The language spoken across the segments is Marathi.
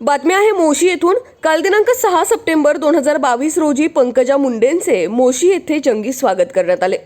बातमी आहे मोशी येथून. काल दिनांक सहा सप्टेंबर दोन हजार बावीस रोजी पंकजा मुंडेंचे मोशी येथे जंगी स्वागत करण्यात आले.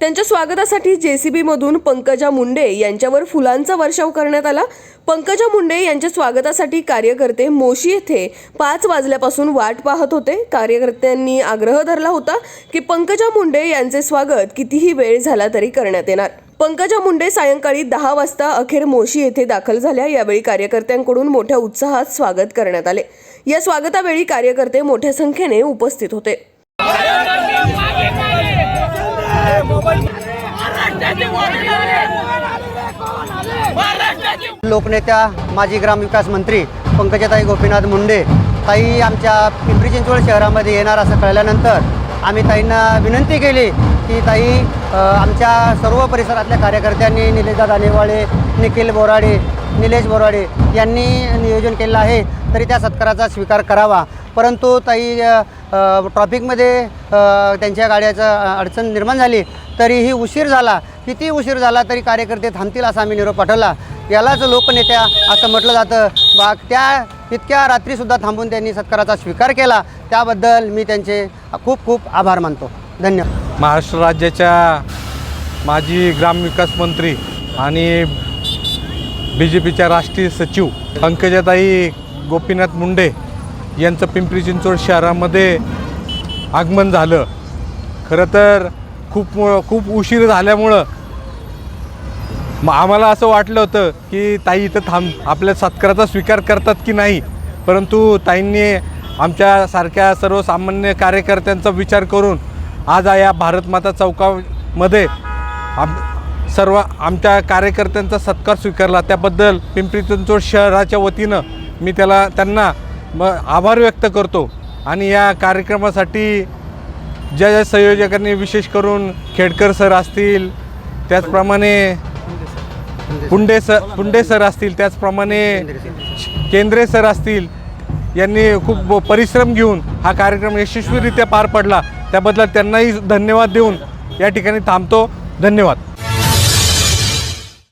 त्यांच्या स्वागतासाठी जेसीबी मधून पंकजा मुंडे यांच्यावर फुलांचा वर्षाव करण्यात आला. पंकजा मुंडे यांच्या स्वागतासाठी कार्यकर्ते मोशी येथे पाच वाजल्यापासून वाट पाहत होते. कार्यकर्त्यांनी आग्रह धरला होता की पंकजा मुंडे यांचे स्वागत कितीही वेळ झाला तरी करण्यात येणार. पंकजा मुंडे सायंकाळी दहा वाजता अखेर मोशी येथे दाखल झाल्या. यावेळी कार्यकर्त्यांकडून मोठ्या उत्साहात स्वागत करण्यात आले. या स्वागतावेळी कार्यकर्ते मोठ्या संख्येने उपस्थित होते. लोकनेत्या माजी ग्रामविकास मंत्री पंकजाताई गोपीनाथ मुंडे ताई आमच्या पिंपरी चिंचवड शहरामध्ये येणार असं कळल्यानंतर आम्ही ताईंना विनंती केली की ताई आमच्या सर्व परिसरातल्या कार्यकर्त्यांनी निलेशदादा दानेवाळे निखिल बोराडे निलेश बोराडे यांनी नियोजन केलेलं आहे तरी त्या सत्काराचा स्वीकार करावा. परंतु ताई ट्रॉफिकमध्ये त्यांच्या गाड्याचं अडचण निर्माण झाली तरीही उशीर झाला. किती उशीर झाला तरी कार्यकर्ते थांबतील असा आम्ही निरोप पाठवला. यालाच लोकनेत्या असं म्हटलं जातं. बा त्या इतक्या रात्रीसुद्धा थांबून त्यांनी सत्काराचा स्वीकार केला. त्याबद्दल मी त्यांचे खूप खूप आभार मानतो. धन्यवाद. महाराष्ट्र राज्याच्या माजी ग्रामविकास मंत्री आणि बी जे पीच्या राष्ट्रीय सचिव पंकजाताई गोपीनाथ मुंडे यांचं पिंपरी चिंचवड शहरामध्ये आगमन झालं. खरं तर खूप खूप उशीर झाल्यामुळं मग आम्हाला असं वाटलं होतं की ताई इथं थांब आपल्या सत्काराचा स्वीकार करतात की नाही? परंतु ताईंनी आमच्यासारख्या सर्वसामान्य कार्यकर्त्यांचा विचार करून आज या भारतमाता चौकामध्ये आम सर्व आमच्या कार्यकर्त्यांचा सत्कार स्वीकारला. त्याबद्दल पिंपरी चिंचवड शहराच्या वतीनं मी त्याला त्यांना म आभार व्यक्त करतो. आणि या कार्यक्रमासाठी ज्या ज्या संयोजकांनी विशेष करून खेडकर सर असतील त्याचप्रमाणे पुंडे सर पुंडे सर असतील त्याचप्रमाणे केंद्रे सर असतील यांनी खूप परिश्रम घेऊन हा कार्यक्रम यशस्वीरित्या पार पडला. त्याबद्दल त्यांनाही धन्यवाद देऊन या ठिकाणी थांबतो. धन्यवाद.